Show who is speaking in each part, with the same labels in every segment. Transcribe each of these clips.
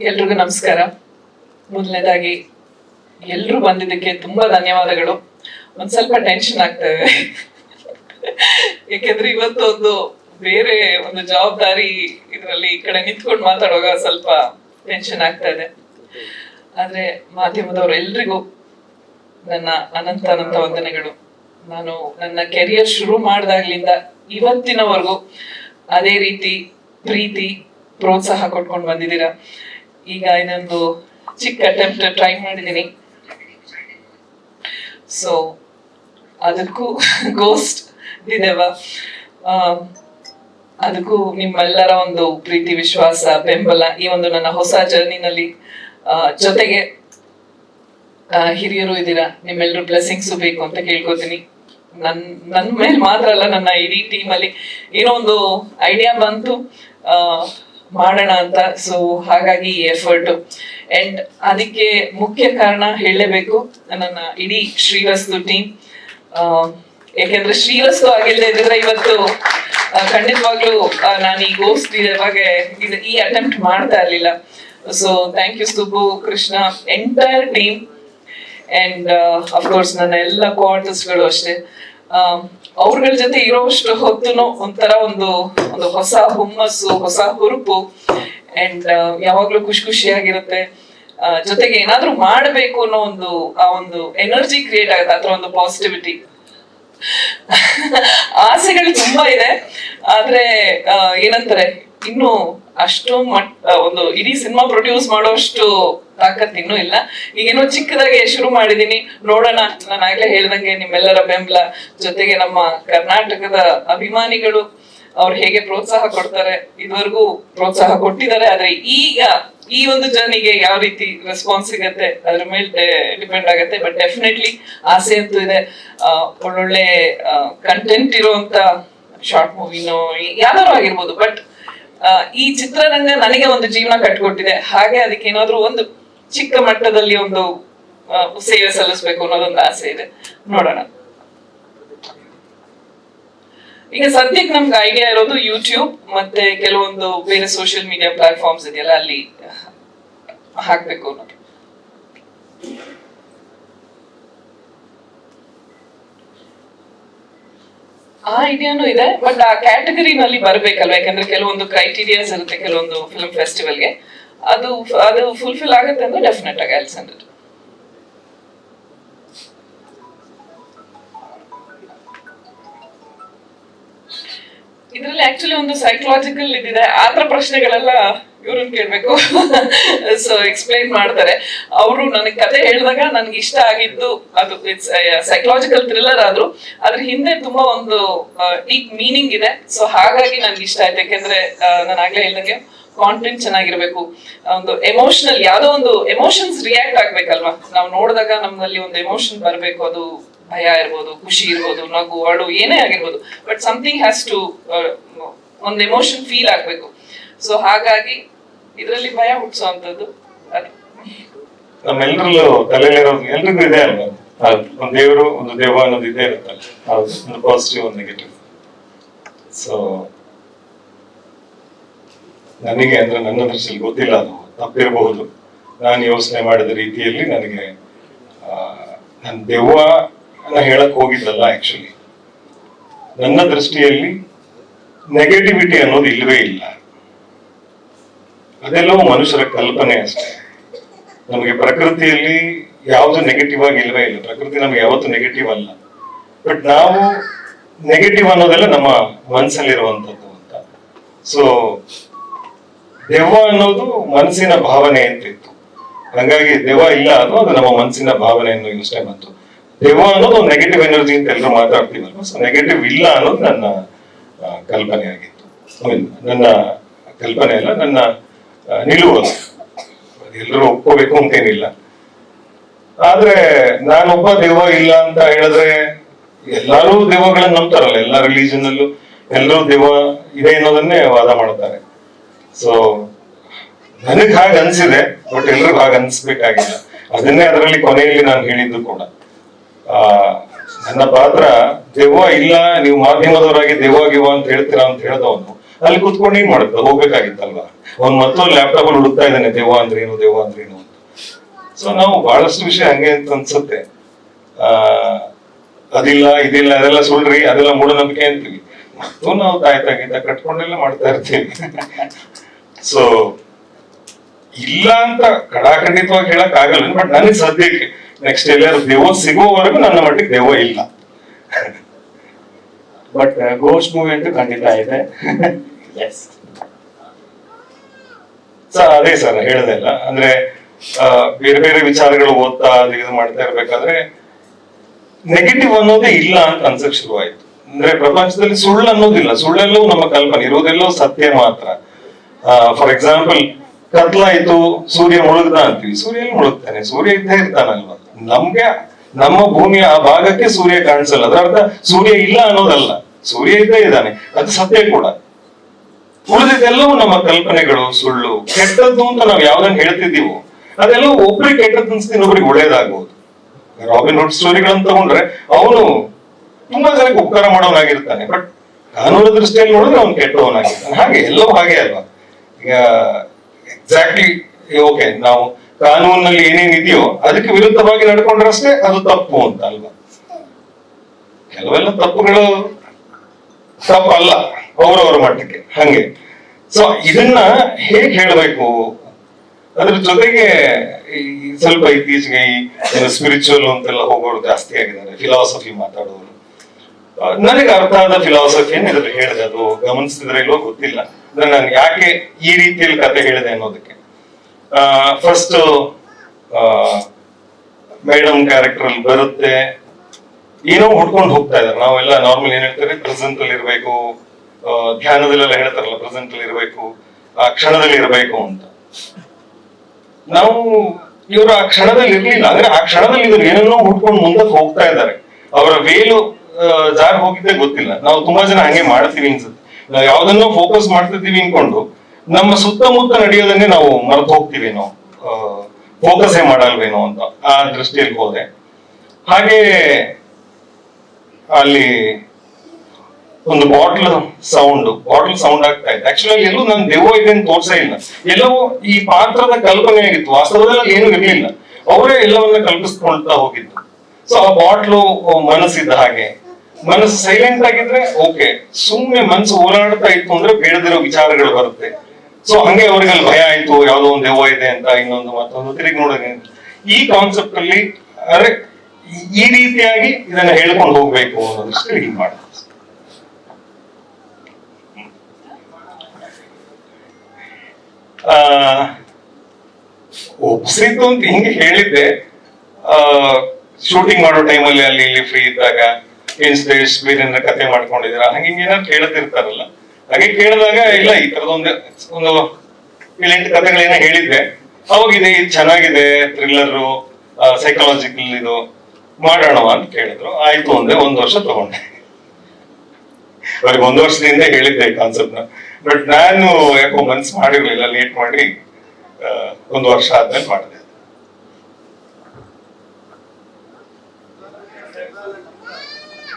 Speaker 1: ಎಲ್ರಿಗೂ ನಮಸ್ಕಾರ. ಮೊದಲನೇದಾಗಿ ಎಲ್ರು ಬಂದಿದ್ದಕ್ಕೆ ತುಂಬಾ ಧನ್ಯವಾದಗಳು. ಒಂದ್ ಸ್ವಲ್ಪ ಟೆನ್ಷನ್ ಆಗ್ತಾ ಇದೆ. ಯಾಕೆಂದ್ರೆ ಇವತ್ತು ಒಂದು ಬೇರೆ ಒಂದು ಜವಾಬ್ದಾರಿ ಇದರಲ್ಲಿ ಈ ಕಡೆ ನಿಂತ್ಕೊಂಡು ಮಾತಾಡುವಾಗ ಸ್ವಲ್ಪ ಟೆನ್ಷನ್ ಆಗ್ತಾ ಇದೆ. ಆದ್ರೆ ಮಾಧ್ಯಮದವ್ರು ಎಲ್ರಿಗೂ ನನ್ನ ಅನಂತ ಅನಂತ ವಂದನೆಗಳು. ನಾನು ನನ್ನ ಕೆರಿಯರ್ ಶುರು ಮಾಡಿದಾಗ್ಲಿಂದ ಇವತ್ತಿನವರೆಗೂ ಅದೇ ರೀತಿ ಪ್ರೀತಿ, ಪ್ರೋತ್ಸಾಹ ಕೊಟ್ಕೊಂಡು ಬಂದಿದ್ದೀರಾ. ಈಗ ಇನ್ನೊಂದು ಚಿಕ್ಕ ಅಟೆಂಪ್ಟ್ ಟ್ರೈ ಮಾಡಿದ್ದೀನಿ ಸೊ ಅದಕ್ಕೂ ಗೋಸ್ಟ್ ದಿನವ. ಅದಕ್ಕೂ ನಿಮ್ಮೆಲ್ಲರ ಒಂದು ಪ್ರೀತಿ, ವಿಶ್ವಾಸ, ಬೆಂಬಲ ಈ ಒಂದು ನನ್ನ ಹೊಸ ಜರ್ನಿನಲ್ಲಿ ಜೊತೆಗೆ ಹಿರಿಯರು ಇದ್ದೀರಾ? ನಿಮ್ಮೆಲ್ಲರೂ ಬ್ಲೆಸ್ಸಿಂಗ್ಸು ಬೇಕು ಅಂತ ಕೇಳ್ಕೊತೀನಿ. ನನ್ ನನ್ನ ಮೇಲೆ ಮಾತ್ರ ಅಲ್ಲ, ನನ್ನ ಇಡೀ ಟೀಮಲ್ಲಿ ಏನೋ ಒಂದು ಐಡಿಯಾ ಬಂತು. ಮಾಡೋಣ ಅಂತ. ಸೊ ಹಾಗಾಗಿ ಈ ಎಫರ್ಟ್ ಅಂಡ್ ಅದಕ್ಕೆ ಮುಖ್ಯ ಕಾರಣ ಹೇಳಲೇಬೇಕು. ನನ್ನ ಇಡೀ ಶ್ರೀವಸ್ತು ಟೀಮ್ ಯಾಕೆಂದ್ರೆ ಶ್ರೀವಸ್ತು ಆಗಿಲ್ಲದೆ ಇದ್ರೆ ಇವತ್ತು ಖಂಡಿತವಾಗ್ಲೂ ನಾನು ಈ ಗೋಸ್ಟ್ ಇವಾಗ ಇದು ಈ ಅಟೆಂಪ್ಟ್ ಮಾಡ್ತಾ ಇರ್ಲಿಲ್ಲ. So thank you Subbu, Krishna entire team and of course ನನ್ನ ಎಲ್ಲ ಕ್ವಾರ್ಟರ್ಸ್ಗಳು ಅಷ್ಟೇ. ಅವ್ರಗಳ ಜೊತೆ ಇರೋಷ್ಟು ಹೊತ್ತು ಒಂಥರ ಒಂದು ಒಂದು ಹೊಸ ಹುಮ್ಮಸ್ಸು, ಹೊಸ ಹುರುಪು. ಅಂಡ್ ಯಾವಾಗ್ಲೂ ಖುಷಿ ಖುಷಿಯಾಗಿರುತ್ತೆ. ಜೊತೆಗೆ ಏನಾದ್ರೂ ಮಾಡಬೇಕು ಅನ್ನೋ ಒಂದು, ಆ ಒಂದು ಎನರ್ಜಿ ಕ್ರಿಯೇಟ್ ಆಗುತ್ತೆ ಅಥವಾ ಒಂದು ಪಾಸಿಟಿವಿಟಿ ಆಸೆಗಳು ತುಂಬಾ ಇದೆ. ಆದ್ರೆ ಏನಂತಾರೆ, ಇನ್ನು ಅಷ್ಟು ಒಂದು ಇಡೀ ಸಿನಿಮಾ ಪ್ರೊಡ್ಯೂಸ್ ಮಾಡೋಷ್ಟು ತಾಕತ್ ಇನ್ನೂ ಇಲ್ಲ. ಈಗೇನೋ ಚಿಕ್ಕದಾಗಿ ಶುರು ಮಾಡಿದೀನಿ. ನೋಡೋಣ, ನಾನು ಆಗ್ಲೇ ಹೇಳ್ದಂಗೆ ನಿಮ್ಮೆಲ್ಲರ ಬೆಂಬಲ ಜೊತೆಗೆ ನಮ್ಮ ಕರ್ನಾಟಕದ ಅಭಿಮಾನಿಗಳು ಅವ್ರು ಹೇಗೆ ಪ್ರೋತ್ಸಾಹ ಕೊಡ್ತಾರೆ, ಇದುವರೆಗೂ ಪ್ರೋತ್ಸಾಹ ಕೊಟ್ಟಿದ್ದಾರೆ. ಆದ್ರೆ ಈಗ ಈ ಒಂದು ಜರ್ನಿಗೆ ಯಾವ ರೀತಿ ರೆಸ್ಪಾನ್ಸ್ ಸಿಗತ್ತೆ, ಅದ್ರ ಮೇಲೆ ಡಿಪೆಂಡ್ ಆಗತ್ತೆ. ಬಟ್ ಡೆಫಿನೆಟ್ಲಿ ಆಸೆ ಅಂತೂ ಇದೆ. ಒಳ್ಳೊಳ್ಳೆ ಕಂಟೆಂಟ್ ಇರುವಂತ ಶಾರ್ಟ್ ಮೂವಿನೋ ಯಾವ್ದಾರು ಆಗಿರ್ಬೋದು. ಬಟ್ ಈ ಚಿತ್ರರಂಗ ನನಗೆ ಒಂದು ಜೀವನ ಕಟ್ಕೊಟ್ಟಿದೆ. ಹಾಗೆ ಅದಕ್ಕೆ ಏನಾದ್ರು ಒಂದು ಚಿಕ್ಕ ಮಟ್ಟದಲ್ಲಿ ಒಂದು ಸೇವೆ ಸಲ್ಲಿಸ್ಬೇಕು ಅನ್ನೋದೊಂದು ಆಸೆ ಇದೆ. ನೋಡೋಣ. ಈಗ ಸದ್ಯಕ್ಕೆ ನಮ್ಗೆ ಐಡಿಯಾ ಇರೋದು ಯೂಟ್ಯೂಬ್ ಮತ್ತೆ ಕೆಲವೊಂದು ಬೇರೆ ಸೋಷಿಯಲ್ ಮೀಡಿಯಾ ಪ್ಲಾಟ್ಫಾರ್ಮ್ಸ್ ಇದೆಯಲ್ಲ, ಅಲ್ಲಿ ಹಾಕ್ಬೇಕು ಅನ್ನೋದು. ಆ ಐಡಿಯಾನು ಇದೆ ಬಟ್ ಆ ಕ್ಯಾಟಗರಿನಲ್ಲಿ ಬರ್ಬೇಕಲ್ವಾ? ಯಾಕಂದ್ರೆ ಕೆಲವೊಂದು ಕ್ರೈಟೀರಿಯಾಸ್ ಇರುತ್ತೆ, ಕೆಲವೊಂದು ಫಿಲ್ಮ್ ಫೆಸ್ಟಿವಲ್ಗೆ ಅದು ಅದು ಫುಲ್ಫಿಲ್ ಆಗುತ್ತೆ ಅಂದ್ರೆ ಡೆಫಿನೆಟ್ ಆಗಿ ಅಲ್ಲಿ ಸೆಂಡ್ ಇದರಲ್ಲಿ ಆಕ್ಚುಲಿ ಒಂದು ಸೈಕಲಾಜಿಕಲ್ ಇದಿದೆ. ಆತರ ಪ್ರಶ್ನೆಗಳೆಲ್ಲ ಇವ್ರನ್ನ ಕೇಳ್ಬೇಕು. ಸೊ ಎಕ್ಸ್ಪ್ಲೈನ್ ಮಾಡ್ತಾರೆ. ಅವರು ನನಗೆ ಕತೆ ಹೇಳಿದಾಗ ನನ್ಗೆ ಇಷ್ಟ ಆಗಿದ್ದು ಅದು ಇಟ್ಸ್ ಸೈಕಲಾಜಿಕಲ್ ಥ್ರಿಲ್ಲರ್ ಆದ್ರೂ. ಅದ್ರ ಹಿಂದೆ ತುಂಬಾ ಒಂದು ಡೀಪ್ ಮೀನಿಂಗ್ ಇದೆ. ಸೊ ಹಾಗಾಗಿ ನನ್ಗೆ ಇಷ್ಟ ಆಯ್ತು. ಯಾಕೆಂದ್ರೆ ನಾನು ಆಗ್ಲೇ ಹೇಳ್ದಂಗೆ ಕಾಂಟೆಂಟ್ ಚೆನ್ನಾಗಿರ್ಬೇಕು. ಒಂದು ಎಮೋಷನಲ್ ಯಾವ್ದೋ ಒಂದು ಎಮೋಷನ್ಸ್ ರಿಯಾಕ್ಟ್ ಆಗ್ಬೇಕಲ್ವಾ? ನಾವು ನೋಡಿದಾಗ ನಮ್ಮಲ್ಲಿ ಒಂದು ಎಮೋಷನ್ ಬರಬೇಕು, ಅದು ಭಯ ಇರ್ಬೋದು, ಖುಷಿ ಇರ್ಬೋದು, ನಗು, ಅಳು, ಏನೇ ಆಗಿರ್ಬೋದು. ಬಟ್ ಸಮಥಿಂಗ್ ಹ್ಯಾಸ್ ಟು ಒಂದು ಎಮೋಷನ್ ಫೀಲ್ ಆಗ್ಬೇಕು. ಸೊ ಹಾಗಾಗಿ ಇದರಲ್ಲಿ ಭಯ ಹುಟ್ಟಿಸುವಂತದ್ದು
Speaker 2: ನಮ್ಮೆಲ್ಲರಲ್ಲೂ ತಲೆಯಲ್ಲಿರೋದು ಎಲ್ರಿಗೂ ಇದೆ ಅಲ್ವಾ? ಒಂದು ದೇವರು, ಒಂದು ದೇವ ಅನ್ನೋದು ಇದೇ ಇರುತ್ತೆ. ಒಂದು ಪಾಸಿಟಿವ್ ಒಂದು ನೆಗೆಟಿವ್ ಸೊ ನನಗೆ ಅಂದ್ರೆ ನನ್ನ ದೃಷ್ಟಿಯಲ್ಲಿ ಗೊತ್ತಿಲ್ಲ ಅದು. ತಪ್ಪಿರಬಹುದು. ನಾನು ಯೋಚನೆ ಮಾಡಿದ ರೀತಿಯಲ್ಲಿ ನನಗೆ ನನ್ನ ದೆವ್ವ ಹೇಳಕ್ ಹೋಗಿದ್ದಲ್ಲ ಆಕ್ಚುಲಿ ನನ್ನ ದೃಷ್ಟಿಯಲ್ಲಿ ನೆಗೆಟಿವಿಟಿ ಅನ್ನೋದು ಇಲ್ಲವೇ ಇಲ್ಲ. ಅದೆಲ್ಲವೂ ಮನುಷ್ಯರ ಕಲ್ಪನೆ ಅಷ್ಟೇ. ನಮಗೆ ಪ್ರಕೃತಿಯಲ್ಲಿ ಯಾವುದು ನೆಗೆಟಿವ್ ಆಗಿ ಇಲ್ವೇ ಇಲ್ಲ. ಪ್ರಕೃತಿ ನಮ್ಗೆ ಯಾವತ್ತು ನೆಗೆಟಿವ್ ಅಲ್ಲ. ಬಟ್ ನಾವು ನೆಗೆಟಿವ್ ಅನ್ನೋದೆಲ್ಲ ನಮ್ಮ ಮನಸ್ಸಲ್ಲಿರುವಂತದ್ದು ಅಂತ. ಸೊ ದೆವ್ವ ಅನ್ನೋದು ಮನಸ್ಸಿನ ಭಾವನೆ ಅಂತಿತ್ತು ಹಂಗಾಗಿ ದೆವ್ವ ಇಲ್ಲ ಅದು ನಮ್ಮ ಮನಸ್ಸಿನ ಭಾವನೆ ಅನ್ನೋ ಯೋಚನೆ ಬಂತು. ದೆವ್ವ ಅನ್ನೋದು ನೆಗೆಟಿವ್ ಎನರ್ಜಿ ಅಂತ ಎಲ್ಲರೂ ಮಾತಾಡ್ತೀವಲ್ವ? ಸೊ ನೆಗೆಟಿವ್ ಇಲ್ಲ ಅನ್ನೋದು ನನ್ನ ಕಲ್ಪನೆ ಆಗಿತ್ತು. ನನ್ನ ಕಲ್ಪನೆ ಅಲ್ಲ, ನನ್ನ ನಿಲುವು ಎಲ್ಲರೂ ಒಪ್ಕೋಬೇಕು ಅಂತೇನಿಲ್ಲ. ಆದ್ರೆ ನಾನೊಬ್ಬ ದೆವ್ವ ಇಲ್ಲ ಅಂತ ಹೇಳಿದ್ರೆ ಎಲ್ಲರೂ ದೆವ್ವಗಳನ್ನ ನಂಬ್ತಾರಲ್ಲ, ಎಲ್ಲ ರಿಲಿಜನ್ ಅಲ್ಲೂ ಎಲ್ಲರೂ ದೆವ್ವ ಇದೆ ಅನ್ನೋದನ್ನೇ ವಾದ ಮಾಡ್ತಾರೆ ಸೊ ನನಗ್ ಹಾಗೆ ಅನ್ಸಿದೆ ಬಟ್ ಎಲ್ರಿಗೂ ಹಾಗೆ ಅನ್ಸ್ಬೇಕಾಗಿಲ್ಲ ಅದನ್ನೇ ಅದರಲ್ಲಿ ಕೊನೆಯಲ್ಲಿ ನಾನು ಹೇಳಿದ್ದು ಕೂಡ. ಆ, ನನ್ನ ಪಾತ್ರ, ದೆವ್ವ ಇಲ್ಲ, ನೀವು ಮಾಧ್ಯಮದವರಾಗಿ ದೆವ್ವ, ಗಿವ್ವ ಅಂತ ಹೇಳ್ತೀರಾ ಅಂತ ಹೇಳ್ದವನು, ಅಲ್ಲಿ ಕುತ್ಕೊಂಡು ಏನ್ ಮಾಡುತ್ತೆ? ಹೋಗ್ಬೇಕಾಗಿತ್ತಲ್ವಾ? ಒಂದ್ ಮತ್ತೊಂದು ಲ್ಯಾಪ್ಟಾಪ್ ಅಲ್ಲಿ ಹುಡುಕ್ತಾ ಇದ್ದಾನೆ, ದೆವ್ವ ಅಂದ್ರೆ ಏನು, ದೆವ್ವ ಅಂದ್ರೆ ಏನು ಅಂತ. ಸೊ ನಾವು ಬಹಳಷ್ಟು ವಿಷಯ ಹಂಗೆ ಅಂತ ಅನ್ಸುತ್ತೆ. ಆ, ಅದಿಲ್ಲ, ಇದಿಲ್ಲ, ಅದೆಲ್ಲ ಸುಳ್ರಿ, ಅದೆಲ್ಲ ಮೂಢನಂಬಿಕೆ ಅಂತೀವಿ. ಮತ್ತು ನಾವು ತಾಯಿ ತಾಗಿಂತ ಕಟ್ಕೊಂಡೆಲ್ಲ ಮಾಡ್ತಾ ಇರ್ತೀವಿ. ಸೊ ಇಲ್ಲ ಅಂತ ಕಡಾಖಂಡಿತವಾಗಿ ಹೇಳಕ್ ಆಗಲ್ಲ ಬಟ್ ನನಗೆ ಸದ್ಯಕ್ಕೆ ನೆಕ್ಸ್ಟ್ ಎಲ್ಲಾರು ದೆವ್ವ ಸಿಗುವವರೆಗೂ ನನ್ನ ಮಟ್ಟಿಗೆ ದೆವ್ವ ಇಲ್ಲ.
Speaker 3: ಬಟ್ ಗೋಸ್ಟ್ ಮೂವಿ ಅಂತೂ ಖಂಡಿತ ಇದೆ. ಎಸ್
Speaker 2: ಸೊ ಅದೇ ಸರ್ ಹೇಳದೆಲ್ಲ ಅಂದ್ರೆ ಆ, ಬೇರೆ ಬೇರೆ ವಿಚಾರಗಳು ಓದ್ತಾ ಅದು ಇದು ಮಾಡ್ತಾ ಇರ್ಬೇಕಾದ್ರೆ ನೆಗೆಟಿವ್ ಅನ್ನೋದೇ ಇಲ್ಲ ಅಂತ ಅನ್ಸಕ್ ಶುರುವಾಯ್ತು. ಅಂದ್ರೆ ಪ್ರಪಂಚದಲ್ಲಿ ಸುಳ್ಳು ಅನ್ನೋದಿಲ್ಲ. ಸುಳ್ಳೆಲ್ಲವೂ ನಮ್ಮ ಕಲ್ಪನೆ. ಇರೋದೆಲ್ಲವೂ ಸತ್ಯ ಮಾತ್ರ. ಫಾರ್ ಎಕ್ಸಾಂಪಲ್ ಕತ್ಲಾಯ್ತು ಸೂರ್ಯ ಮುಳುಗ್ದ ಅಂತೀವಿ. ಸೂರ್ಯ ಮುಳುಗ್ತಾನೆ. ಸೂರ್ಯ ಇದ್ದೇ ಇರ್ತಾನಲ್ವ. ನಮ್ಗೆ, ನಮ್ಮ ಭೂಮಿಯ ಆ ಭಾಗಕ್ಕೆ ಸೂರ್ಯ ಕಾಣಿಸಲ್ಲ. ಅದರ ಅರ್ಥ ಸೂರ್ಯ ಇಲ್ಲ ಅನ್ನೋದಲ್ಲ. ಸೂರ್ಯ ಇದ್ದೇ ಇದ್ದಾನೆ. ಅದು ಸತ್ಯ ಕೂಡ. ಉಳಿದಿದ್ದೆಲ್ಲವೂ ನಮ್ಮ ಕಲ್ಪನೆಗಳು, ಸುಳ್ಳು, ಕೆಟ್ಟದ್ದು ಅಂತ ನಾವು ಯಾವ್ದನ್ನ ಹೇಳ್ತಿದ್ದೀವೋ ಅದೆಲ್ಲ ಒಬ್ರಿಗೆ ಕೆಟ್ಟದ್ದು ಅನ್ಸ್ತೀನಿ ಇನ್ನೊಬ್ರಿಗೆ ಒಳ್ಳೇದಾಗ್ಬೋದು. ರಾಬಿನ್ ಹುಡ್ ಸ್ಟೋರಿಗಳನ್ನ ತಗೊಂಡ್ರೆ ಅವನು ತುಂಬಾ ಜನಕ್ಕೆ ಉಪಕಾರ ಮಾಡೋನಾಗಿರ್ತಾನೆ ಬಟ್ ಕಾನೂನು ದೃಷ್ಟಿಯಲ್ಲಿ ನೋಡಿದ್ರೆ ಅವನು ಕೆಟ್ಟವನಾಗಿರ್ತಾನೆ. ಹಾಗೆ ಎಲ್ಲವೂ ಹಾಗೆ ಅಲ್ವಾ? ಎಕ್ಸಾಕ್ಟ್ಲಿ ಓಕೆ ನಾವು ಕಾನೂನಲ್ಲಿ ಏನೇನಿದೆಯೋ ಅದಕ್ಕೆ ವಿರುದ್ಧವಾಗಿ ನಡ್ಕೊಂಡ್ರಷ್ಟೇ ಅದು ತಪ್ಪು ಅಂತ ಅಲ್ವಾ? ಕೆಲವೆಲ್ಲ ತಪ್ಪುಗಳು ತಪ್ಪಲ್ಲ ಅವರವರ ಮಟ್ಟಕ್ಕೆ, ಹಂಗೆ. ಸೊ ಇದನ್ನ ಹೇಗ್ ಹೇಳಬೇಕು? ಅದ್ರ ಜೊತೆಗೆ ಸ್ವಲ್ಪ ಇತ್ತೀಚೆಗೆ ಈ ಸ್ಪಿರಿಚುವಲ್ ಅಂತೆಲ್ಲ ಹೋಗೋರು ಜಾಸ್ತಿ ಆಗಿದ್ದಾರೆ ಫಿಲಾಸಫಿ ಮಾತಾಡೋರು. ನನಗೆ ಅರ್ಥ ಆದ ಫಿಲಾಸಫಿಯನ್ನು ಇದ್ರಲ್ಲಿ ಹೇಳಿದೆ, ಅದು ಗಮನಿಸಿದ್ರೆ ಇಲ್ವೋ ಗೊತ್ತಿಲ್ಲ. ಅಂದ್ರೆ ನಾನು ಯಾಕೆ ಈ ರೀತಿಯಲ್ಲಿ ಕತೆ ಹೇಳಿದೆ ಅನ್ನೋದಕ್ಕೆ? ಫಸ್ಟ್ ಮೇಡಮ್ ಕ್ಯಾರೆಕ್ಟರ್ ಅಲ್ಲಿ ಬರುತ್ತೆ. ಏನೋ ಹುಡ್ಕೊಂಡು ಹೋಗ್ತಾ ಇದಾರೆ ನಾವೆಲ್ಲ ನಾರ್ಮಲ್ ಏನ್ ಹೇಳ್ತಾರೆ ಪ್ರೆಸೆಂಟ್ ಅಲ್ಲಿ ಇರ್ಬೇಕು ಧ್ಯಾನದಲ್ಲೆಲ್ಲ ಹೇಳ್ತಾರಲ್ಲ ಪ್ರೆಸೆಂಟ್ ಅಲ್ಲಿ ಇರ್ಬೇಕು, ಆ ಕ್ಷಣದಲ್ಲಿ ಇರ್ಬೇಕು ಅಂತ. ನಾವು ಇವರು ಆ ಕ್ಷಣದಲ್ಲಿ ಇರ್ಲಿಲ್ಲ. ಅಂದ್ರೆ ಆ ಕ್ಷಣದಲ್ಲಿ ಇವರು ಏನನ್ನೋ ಹುಡ್ಕೊಂಡು ಮುಂದಕ್ಕೆ ಹೋಗ್ತಾ ಇದ್ದಾರೆ. ಅವರ ವೇಲು ಜಾರ್ ಹೋಗಿದ್ದೆ ಗೊತ್ತಿಲ್ಲ. ನಾವು ತುಂಬಾ ಜನ ಹಂಗೆ ಮಾಡ್ತೀವಿ ಅನ್ಸುತ್ತೆ. ನಾವು ಯಾವ್ದನ್ನೋ ಫೋಕಸ್ ಮಾಡ್ತಿದ್ದೀವಿ ಅನ್ಕೊಂಡು ನಮ್ಮ ಸುತ್ತಮುತ್ತ ನಡೆಯೋದನ್ನೇ ನಾವು ಮರೆತು ಹೋಗ್ತೀವೇನೋ ಫೋಕಸೇ ಮಾಡಲ್ವೇನೋ ಅಂತ ಆ ದೃಷ್ಟಿಯಲ್ಲಿ ಹೋದೆ ಹಾಗೆ ಅಲ್ಲಿ ಒಂದು ಬಾಟ್ಲ್ ಸೌಂಡ್ ಬಾಟ್ಲ್ ಸೌಂಡ್ ಆಗ್ತಾ ಇತ್ತು. ಆಕ್ಚುಲಿ ಎಲ್ಲೂ ನಾನು ದೆವ್ವ ಇದೆ ಅಂತ ತೋರ್ಸೇ ಇಲ್ಲ. ಎಲ್ಲವೂ ಈ ಪಾತ್ರದ ಕಲ್ಪನೆ ಆಗಿತ್ತು. ವಾಸ್ತವದಲ್ಲಿ ಏನೂ ಇರ್ಲಿಲ್ಲ. ಅವರೇ ಎಲ್ಲವನ್ನ ಕಲ್ಪಿಸ್ಕೊಳ್ತಾ ಹೋಗಿದ್ದು ಸೊ ಆ ಬಾಟ್ಲು ಮನಸ್ಸಿದ್ದ ಹಾಗೆ. ಮನಸ್ಸು ಸೈಲೆಂಟ್ ಆಗಿದ್ರೆ ಓಕೆ ಸುಮ್ನೆ ಮನಸ್ಸು ಓಡಾಡ್ತಾ ಇತ್ತು ಅಂದ್ರೆ ಬೇಡದಿರೋ ವಿಚಾರಗಳು ಬರುತ್ತೆ. ಸೊ ಹಂಗೆ ಅವ್ರಿಗೆ ಅಲ್ಲಿ ಭಯ ಆಯ್ತು, ಯಾವ್ದೋ ಒಂದು ದೆವ್ವ ಇದೆ ಅಂತ ಇನ್ನೊಂದು ಮತ್ತೊಂದು ತಿರುಗಿ ನೋಡೋಣ ಈ ಕಾನ್ಸೆಪ್ಟ್ ಅಲ್ಲಿ, ಅರೆ, ಈ- ರೀತಿಯಾಗಿ ಇದನ್ನ ಹೇಳ್ಕೊಂಡು ಹೋಗ್ಬೇಕು ಅನ್ನೋದಷ್ಟು ಹೀಗೆ ಮಾಡಿ ಒಪ್ಸಿದ್ದು ಅಂತ ಹಿಂಗೆ ಹೇಳಿದ್ದೆ. ಶೂಟಿಂಗ್ ಮಾಡೋ ಟೈಮಲ್ಲಿ ಅಲ್ಲಿ ಇಲ್ಲಿ ಫ್ರೀ ಇದ್ದಾಗ. ಸ್ಟೇಜ್ ಬೇರೆ ಕತೆ ಮಾಡ್ಕೊಂಡಿದ್ದೀರಾ? ಹಂಗೆ ಏನಾದ್ರು ಕೇಳ್ತಿರ್ತಾರಲ್ಲ. ಹಾಗೆ ಕೇಳಿದಾಗ, ಇಲ್ಲ, ಈ ತರದ ಒಂದು ಏಳೆಂಟು ಕಥೆಗಳೇನೋ ಹೇಳಿದ್ದೆ ಅವಾಗ ಇದೆ ಚೆನ್ನಾಗಿದೆ ಥ್ರಿಲ್ಲರು ಸೈಕಾಲಜಿಕಲ್ ಇದು ಮಾಡೋಣ ಅಂತ ಕೇಳಿದ್ರು. ಆಯ್ತು ಒಂದೇ ಒಂದ್ ವರ್ಷ ತಗೊಂಡೆ. ಅವ್ರಿಗೆ ಒಂದ್ ವರ್ಷದಿಂದ ಹೇಳಿದ್ದೆ ಕಾನ್ಸೆಪ್ಟ್ನ. ಬಟ್ ನಾನು ಯಾಕೋ ಮನ್ಸ್ ಮಾಡಿರ್ಲಿಲ್ಲ ಲೇಟ್ ಮಾಡಿ ಒಂದು ವರ್ಷ ಆದ್ಮೇಲೆ ಮಾಡಿದೆ.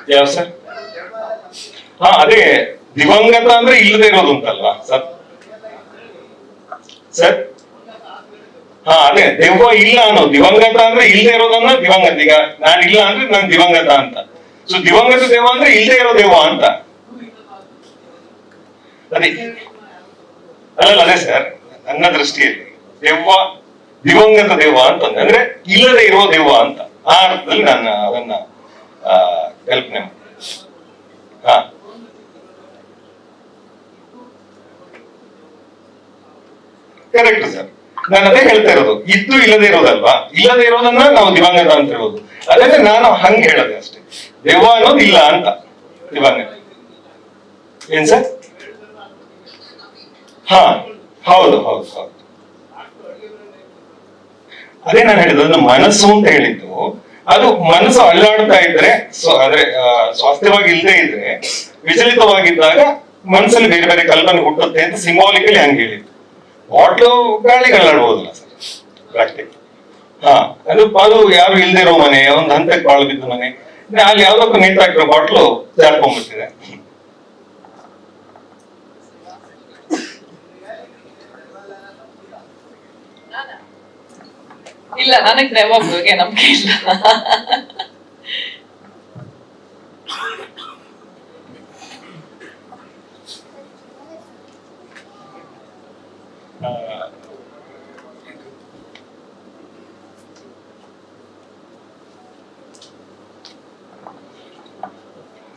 Speaker 2: ಯಾವ ಸರ್ ಹಾ ಅದೇ ದಿವಂಗತ ಅಂದ್ರೆ ಇಲ್ಲದೆ ಇರೋದು ಅಂತಲ್ವಾ ಸರ್? ಸರ್? ಹಾ ಅದೇ ದೆವ್ವ ಇಲ್ಲ ಅನ್ನೋ ದಿವಂಗತ ಅಂದ್ರೆ ಇಲ್ಲದೆ ಇರೋದನ್ನ ದಿವಂಗತ. ಈಗ ನಾನು ಇಲ್ಲ ಅಂದ್ರೆ ನಾನು ದಿವಂಗತ ಅಂತ. ಸೊ ದಿವಂಗತ ದೇವ ಅಂದ್ರೆ ಇಲ್ಲದೆ ಇರೋ ದೇವ ಅಂತ. ಅದೇ. ಅಲ್ಲಲ್ಲ ಅದೇ ಸರ್. ನನ್ನ ದೃಷ್ಟಿಯಲ್ಲಿ ದೆವ್ವ ದಿವಂಗತ ದೇವ ಅಂತಂದ್ರೆ ಇಲ್ಲದೆ ಇರೋ ದೇವ ಅಂತ. ಆ ಅರ್ಥದಲ್ಲಿ ನಾನು ಅದನ್ನ ಆ, ಮಾಡಿದೆ. ಹಾ. ಕರೆಕ್ಟ್ ಸರ್ ನಾನು ಅದೇ ಹೇಳ್ತಾ ಇರೋದು. ಇದ್ದು ಇಲ್ಲದೆ ಇರೋದಲ್ವಾ? ಇಲ್ಲದೆ ಇರೋದನ್ನ ನಾವು ದಿವಂಗತ ಅಂತ ಹೇಳೋದು. ಅದೇ ನಾನು ಹಂಗೆ ಹೇಳದೆ ಅಷ್ಟೇ. ದೆವ್ವ ಅನ್ನೋದು ಇಲ್ಲ ಅಂತ. ದಿವಂಗತ ಏನ್ ಸರ್ ಹಾ. ಹೌದು ಹೌದು ಹೌದು. ಅದೇ ನಾನು ಹೇಳಿದ್ದು ಮನಸ್ಸು ಅಂತ ಹೇಳಿದ್ದು ಅದು ಮನಸ್ಸು ಅಲ್ಲಾಡ್ತಾ ಇದ್ರೆ ಅಂದ್ರೆ ಸ್ವಾಸ್ಥ್ಯವಾಗಿ ಇಲ್ಲದೆ ಇದ್ರೆ, ವಿಚಲಿತವಾಗಿದ್ದಾಗ ಮನಸ್ಸಲ್ಲಿ ಬೇರೆ ಬೇರೆ ಕಲ್ಪನೆ ಹುಟ್ಟುತ್ತೆ ಅಂತ ಸಿಂಬಾಲಿಕಲಿ ಹಂಗೆ ಹೇಳಿದ್ರು. ಬಾಟ್ಲು ಗಾಳಿಗೆ ಅಲ್ಲಾಡ್ಬೋದಲ್ಲ ಪ್ರಾಕ್ಟಿಕ್ ಹಾ, ಅದು ಅದು ಯಾರು ಇಲ್ದಿರೋ ಮನೆ, ಒಂದು ಹಂತಕ್ಕೆ ಬಾಳು ಬಿದ್ದ ಮನೆ, ಅಲ್ಲಿ ಯಾವ್ದಕ್ಕೂ ನೇತಾಕಿರೋ ಬಾಟ್ಲು ಜಾರ್ಕೊಂಡ್ಬಿಟ್ಟಿದೆ.
Speaker 1: ಇಲ್ಲ ನನಗ್ ಬಗ್ಗೆ ನಂಬಿಕೆ ಇಲ್ಲ.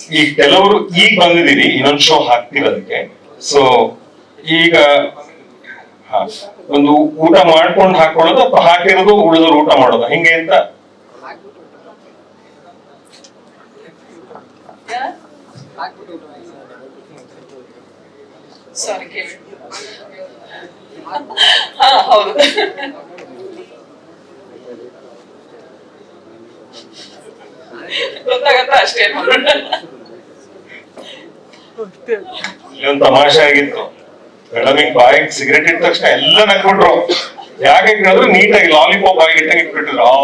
Speaker 2: ಈಗ ಕೆಲವರು ಈಗ ಬಂದಿದ್ದೀರಿ ಇನ್ನೊಂದು ಶೋ ಹಾಕ್ತಿರೋದಕ್ಕೆ ಸೊ ಈಗ ಹಾ, ಒಂದು ಊಟ ಮಾಡ್ಕೊಂಡು ಹಾಕೊಳ್ಳೋದು ಅಥವಾ ಹಾಕಿರೋದು ಉಳಿದ್ರು ಊಟ ಮಾಡೋದು? ಹಿಂಗೆ ಅಂತ?
Speaker 1: ಹೌದು. ಗೊತ್ತಾಗತ್ತ ಅಷ್ಟೇ?
Speaker 2: ಇಲ್ಲೊಂದು ತಮಾಷೆ ಆಗಿತ್ತು. ಮೇಡಮ್ ಬಾಯಿಗೆ ಸಿಗರೇಟ್ ಇಟ್ಟ ತಕ್ಷಣ ಎಲ್ಲ ನಕ್ಬಿಟ್ರು ಯಾಕೆ ಕೇಳಿದ್ರೆ ನೀಟಾಗಿ ಲಾಲಿಪಾಪ್ ಬಾಯಿಗೆ ಇಟ್ಟಂಗೆ ಇಟ್ಬಿಟ್ಟಿದ್ರು ಆ.